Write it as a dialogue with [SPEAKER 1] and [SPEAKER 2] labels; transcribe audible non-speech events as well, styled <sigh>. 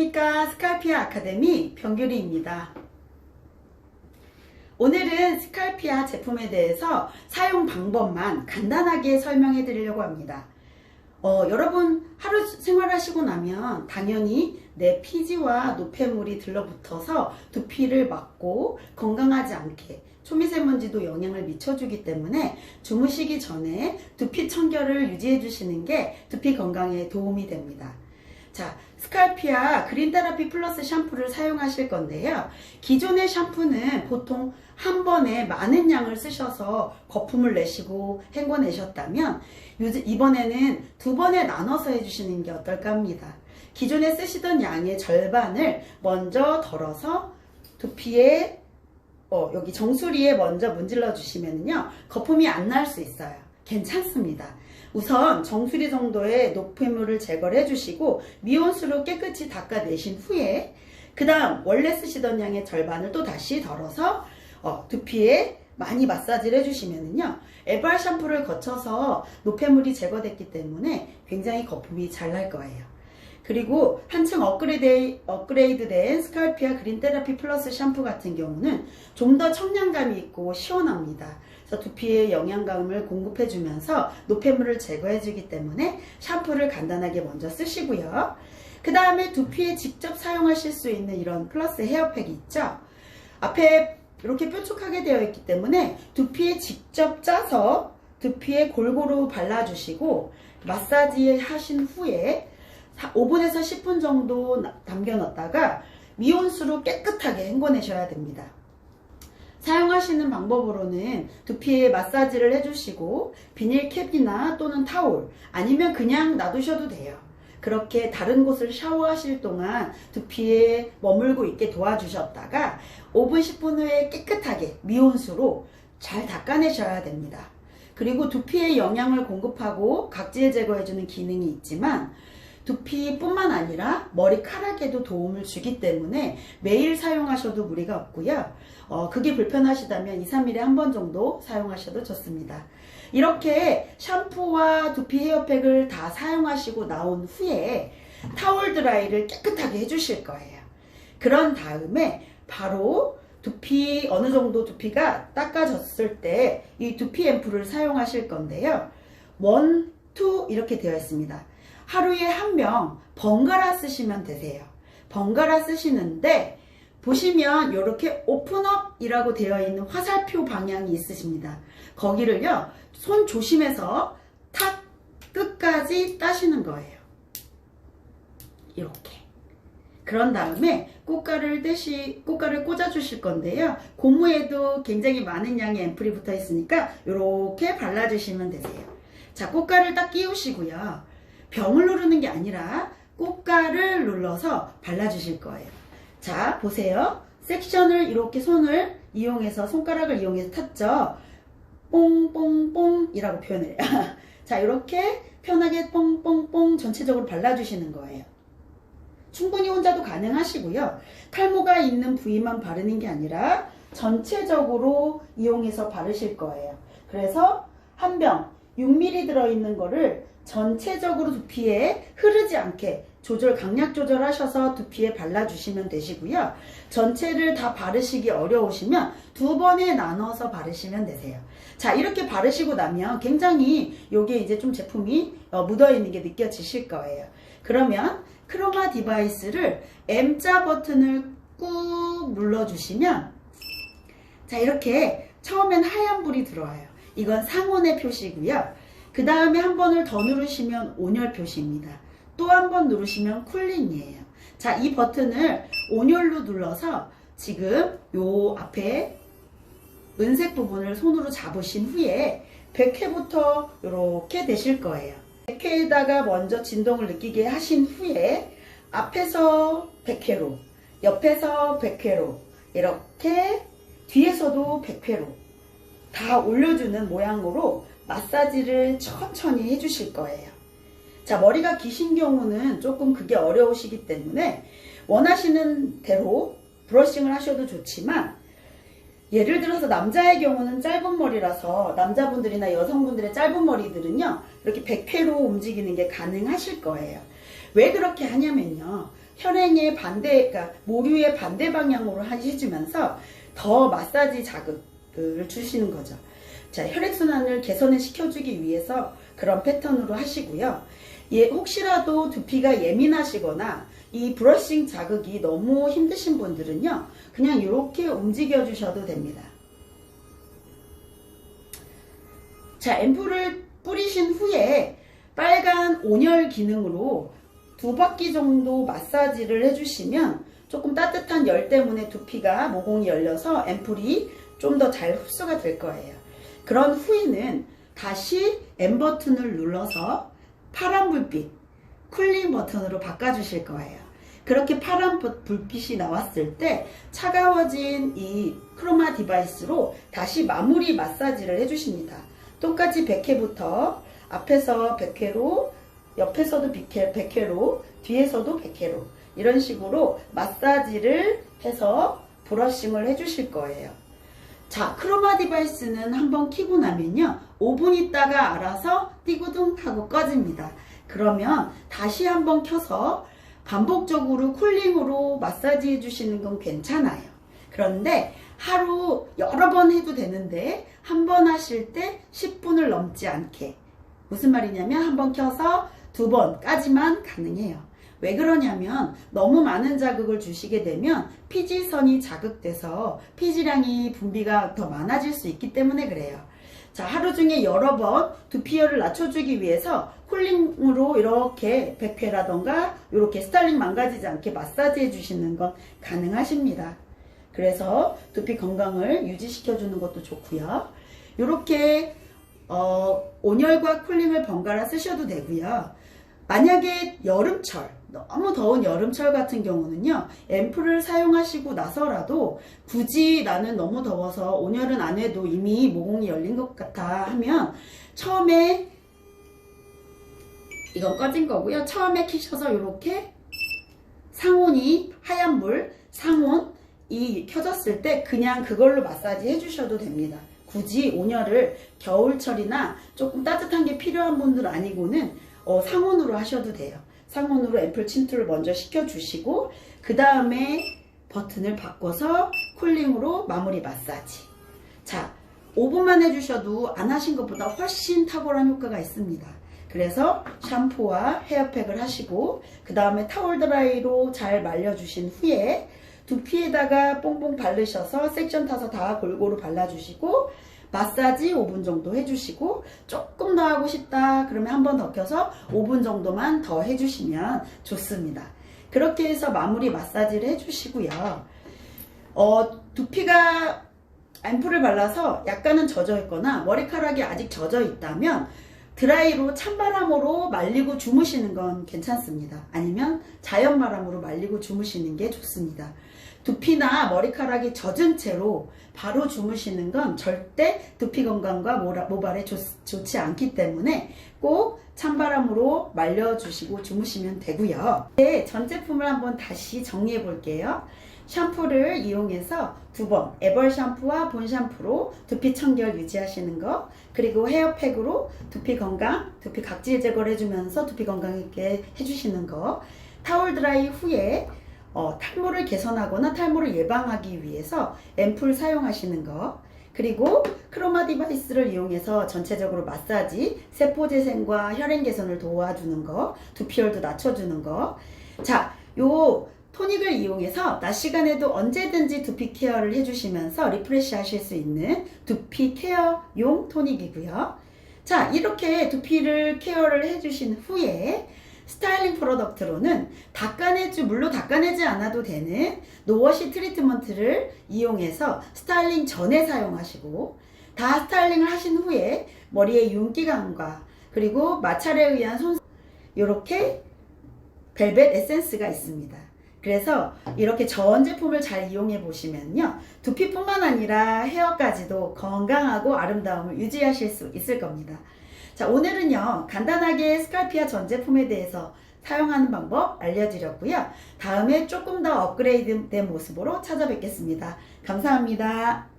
[SPEAKER 1] 안녕하십니까 스칼피아 아카데미 병규리입니다. 오늘은 스칼피아 제품에 대해서 사용 방법만 간단하게 설명해 드리려고 합니다. 어, 여러분 하루 생활하시고 나면 당연히 내 피지와 노폐물이 들러붙어서 두피를 막고 건강하지 않게 초미세먼지도 영향을 미쳐주기 때문에 주무시기 전에 두피 청결을 유지해 주시는 게 두피 건강에 도움이 됩니다. 자, 스칼피아 그린 테라피 플러스 샴푸를 사용하실 건데요. 기존의 샴푸는 보통 한 번에 많은 양을 쓰셔서 거품을 내시고 헹궈내셨다면 이번에는 두 번에 나눠서 해주시는 게 어떨까 합니다. 기존에 쓰시던 양의 절반을 먼저 덜어서 두피에 어, 여기 정수리에 먼저 문질러 주시면요 거품이 안 날 수 있어요. 괜찮습니다. 우선 정수리 정도의 노폐물을 제거를 해주시고 미온수로 깨끗이 닦아내신 후에 그 다음 원래 쓰시던 양의 절반을 또 다시 덜어서 어, 두피에 많이 마사지를 해주시면은요 에발 샴푸를 거쳐서 노폐물이 제거됐기 때문에 굉장히 거품이 잘 날 거예요. 그리고 한층 업그레이드, 업그레이드 된 스칼피아 그린 테라피 플러스 샴푸 같은 경우는 좀 더 청량감이 있고 시원합니다. 그래서 두피에 영양감을 공급해주면서 노폐물을 제거해주기 때문에 샴푸를 간단하게 먼저 쓰시고요. 그 다음에 두피에 직접 사용하실 수 있는 이런 플러스 헤어팩이 있죠. 앞에 이렇게 뾰족하게 되어 있기 때문에 두피에 직접 짜서 두피에 골고루 발라주시고 마사지 하신 후에 5분에서 10분 정도 담겨 놨다가 미온수로 깨끗하게 헹궈내셔야 됩니다. 사용하시는 방법으로는 두피에 마사지를 해주시고 비닐캡이나 또는 타올 아니면 그냥 놔두셔도 돼요. 그렇게 다른 곳을 샤워하실 동안 두피에 머물고 있게 도와주셨다가 5분 10분 후에 깨끗하게 미온수로 잘 닦아내셔야 됩니다. 그리고 두피에 영양을 공급하고 각질 제거해주는 기능이 있지만 두피뿐만 아니라 머리카락에도 도움을 주기 때문에 매일 사용하셔도 무리가 없고요. 어, 그게 불편하시다면 2, 3일에 한 번 정도 사용하셔도 좋습니다. 이렇게 샴푸와 두피 헤어팩을 다 사용하시고 나온 후에 타월 드라이를 깨끗하게 해주실 거예요. 그런 다음에 바로 두피 어느 정도 두피가 닦아졌을 때 이 두피 앰플을 사용하실 건데요. 원, 투 이렇게 되어 있습니다. 하루에 한 명 번갈아 쓰시면 되세요. 번갈아 쓰시는데 보시면 이렇게 오픈업이라고 되어 있는 화살표 방향이 있으십니다. 거기를요 손 조심해서 탁 끝까지 따시는 거예요. 이렇게. 그런 다음에 꽃가를 떼시, 꽃가를 꽂아 주실 건데요. 고무에도 굉장히 많은 양의 앰플이 붙어 있으니까 이렇게 발라 주시면 되세요. 자, 꽃가를 딱 끼우시고요. 병을 누르는 게 아니라 꽃가를 눌러서 발라주실 거예요. 자, 보세요. 섹션을 이렇게 손을 이용해서, 손가락을 이용해서 탔죠. 뽕뽕뽕이라고 표현해요. <laughs> 자, 이렇게 편하게 뽕뽕뽕 전체적으로 발라주시는 거예요. 충분히 혼자도 가능하시고요. 탈모가 있는 부위만 바르는 게 아니라 전체적으로 이용해서 바르실 거예요. 그래서 한 병 6mm 들어있는 거를 전체적으로 두피에 흐르지 않게 조절 강약 조절하셔서 두피에 발라주시면 되시고요. 전체를 다 바르시기 어려우시면 두 번에 나눠서 바르시면 되세요. 자 이렇게 바르시고 나면 굉장히 요게 이제 좀 제품이 어, 묻어있는 게 느껴지실 거예요. 그러면 크로마 디바이스를 M자 버튼을 꾹 눌러주시면 자 이렇게 처음엔 하얀 불이 들어와요. 이건 상온의 표시고요. 그 다음에 한 번을 더 누르시면 온열 표시입니다. 또 한 번 누르시면 쿨링이에요. 자, 이 버튼을 온열로 눌러서 지금 요 앞에 은색 부분을 손으로 잡으신 후에 100회부터 이렇게 되실 거예요. 100회에다가 먼저 진동을 느끼게 하신 후에 앞에서 100회로, 옆에서 100회로 이렇게 뒤에서도 100회로 다 올려주는 모양으로 마사지를 천천히 해주실 거예요. 자, 머리가 기신 경우는 조금 그게 어려우시기 때문에 원하시는 대로 브러싱을 하셔도 좋지만 예를 들어서 남자의 경우는 짧은 머리라서 남자분들이나 여성분들의 짧은 머리들은요 이렇게 100회로 움직이는 게 가능하실 거예요 왜 그렇게 하냐면요 혈행의 반대, 그러니까 모류의 반대 방향으로 하- 해주면서 더 마사지 자극을 주시는 거죠. 자, 혈액순환을 개선을 시켜주기 위해서 그런 패턴으로 하시고요. 예, 혹시라도 두피가 예민하시거나 이 브러싱 자극이 너무 힘드신 분들은요, 그냥 이렇게 움직여 주셔도 됩니다. 자, 앰플을 뿌리신 후에 빨간 온열 기능으로 두 바퀴 정도 마사지를 해주시면 조금 따뜻한 열 때문에 두피가 모공이 열려서 앰플이 좀 더 잘 흡수가 될 거예요. 그런 후에는 다시 M 버튼을 눌러서 파란 불빛, 쿨링 버튼으로 바꿔주실 거예요. 그렇게 파란 불- 불빛이 나왔을 때 차가워진 이 크로마 디바이스로 다시 마무리 마사지를 해주십니다. 똑같이 100회부터 앞에서 100회로 옆에서도 100회, 100회로 뒤에서도 100회로 이런 식으로 마사지를 해서 브러싱을 해주실 거예요. 자, 크로마 디바이스는 한번 키고 나면요. 5분 있다가 알아서 띠구둥 하고 꺼집니다. 그러면 다시 한번 켜서 반복적으로 쿨링으로 마사지 해주시는 건 괜찮아요. 그런데 하루 여러 번 해도 되는데 한 번 하실 때 10분을 넘지 않게. 무슨 말이냐면 한 번 켜서 두 번까지만 가능해요. 왜 그러냐면 너무 많은 자극을 주시게 되면 피지선이 자극돼서 피지량이 분비가 더 많아질 수 있기 때문에 그래요. 자, 하루 중에 여러 번 두피열을 낮춰주기 위해서 쿨링으로 이렇게 100회라던가 이렇게 스타일링 망가지지 않게 마사지 해주시는 건 가능하십니다. 그래서 두피 건강을 유지시켜주는 것도 좋고요. 이렇게 어, 온열과 쿨링을 번갈아 쓰셔도 되고요. 만약에 여름철, 너무 더운 여름철 같은 경우는요, 앰플을 사용하시고 나서라도 굳이 나는 너무 더워서 온열은 안 해도 이미 모공이 열린 것 같아 하면 처음에 이건 꺼진 거고요. 처음에 키셔서 이렇게 상온이 하얀 물, 상온 이 켜졌을 때 그냥 그걸로 마사지 해주셔도 됩니다. 굳이 온열을 겨울철이나 조금 따뜻한 게 필요한 분들 아니고는 어, 상온으로 하셔도 돼요. 상온으로 앰플 침투를 먼저 시켜주시고 그 다음에 버튼을 바꿔서 쿨링으로 마무리 마사지. 자, 5분만 해주셔도 안 하신 것보다 훨씬 탁월한 효과가 있습니다. 그래서 샴푸와 헤어팩을 하시고 그 다음에 타월 드라이로 잘 말려주신 후에 두피에다가 뽕뽕 바르셔서 섹션 타서 다 골고루 발라주시고 마사지 5분 정도 해주시고 조금 더 하고 싶다 그러면 한 번 더 켜서 5분 정도만 더 해주시면 좋습니다. 그렇게 해서 마무리 마사지를 해주시고요. 어, 두피가 앰플을 발라서 약간은 젖어 있거나 머리카락이 아직 젖어 있다면 드라이로 찬바람으로 말리고 주무시는 건 괜찮습니다. 아니면 자연바람으로 말리고 주무시는 게 좋습니다. 두피나 머리카락이 젖은 채로 바로 주무시는 건 절대 두피 건강과 모발에 좋, 좋지 않기 때문에 꼭 찬바람으로 말려주시고 주무시면 되고요. 네, 전 제품을 한번 다시 정리해 볼게요. 샴푸를 이용해서 두 번, 에벌 샴푸와 본 샴푸로 두피 청결 유지하시는 거, 그리고 헤어팩으로 두피 건강, 두피 각질 제거를 해주면서 두피 건강하게 해주시는 거, 타월 드라이 후에 어, 탈모를 개선하거나 탈모를 예방하기 위해서 앰플 사용하시는 거, 그리고 크로마 디바이스를 이용해서 전체적으로 마사지, 세포 재생과 혈행 개선을 도와주는 거, 두피열도 낮춰주는 거. 자, 요 토닉을 이용해서 낮 시간에도 언제든지 두피 케어를 해주시면서 리프레시 하실 수 있는 두피 케어용 토닉이고요. 자, 이렇게 두피를 케어를 해주신 후에 스타일링 프로덕트로는 닦아내지, 물로 닦아내지 않아도 되는 노워시 트리트먼트를 이용해서 스타일링 전에 사용하시고 다 스타일링을 하신 후에 머리에 윤기감과 그리고 마찰에 의한 손 이렇게 벨벳 에센스가 있습니다. 그래서 이렇게 전 제품을 잘 이용해 보시면요. 두피뿐만 아니라 헤어까지도 건강하고 아름다움을 유지하실 수 있을 겁니다. 자, 오늘은요. 간단하게 스칼피아 전 제품에 대해서 사용하는 방법 알려드렸고요. 다음에 조금 더 업그레이드 된 모습으로 찾아뵙겠습니다. 감사합니다.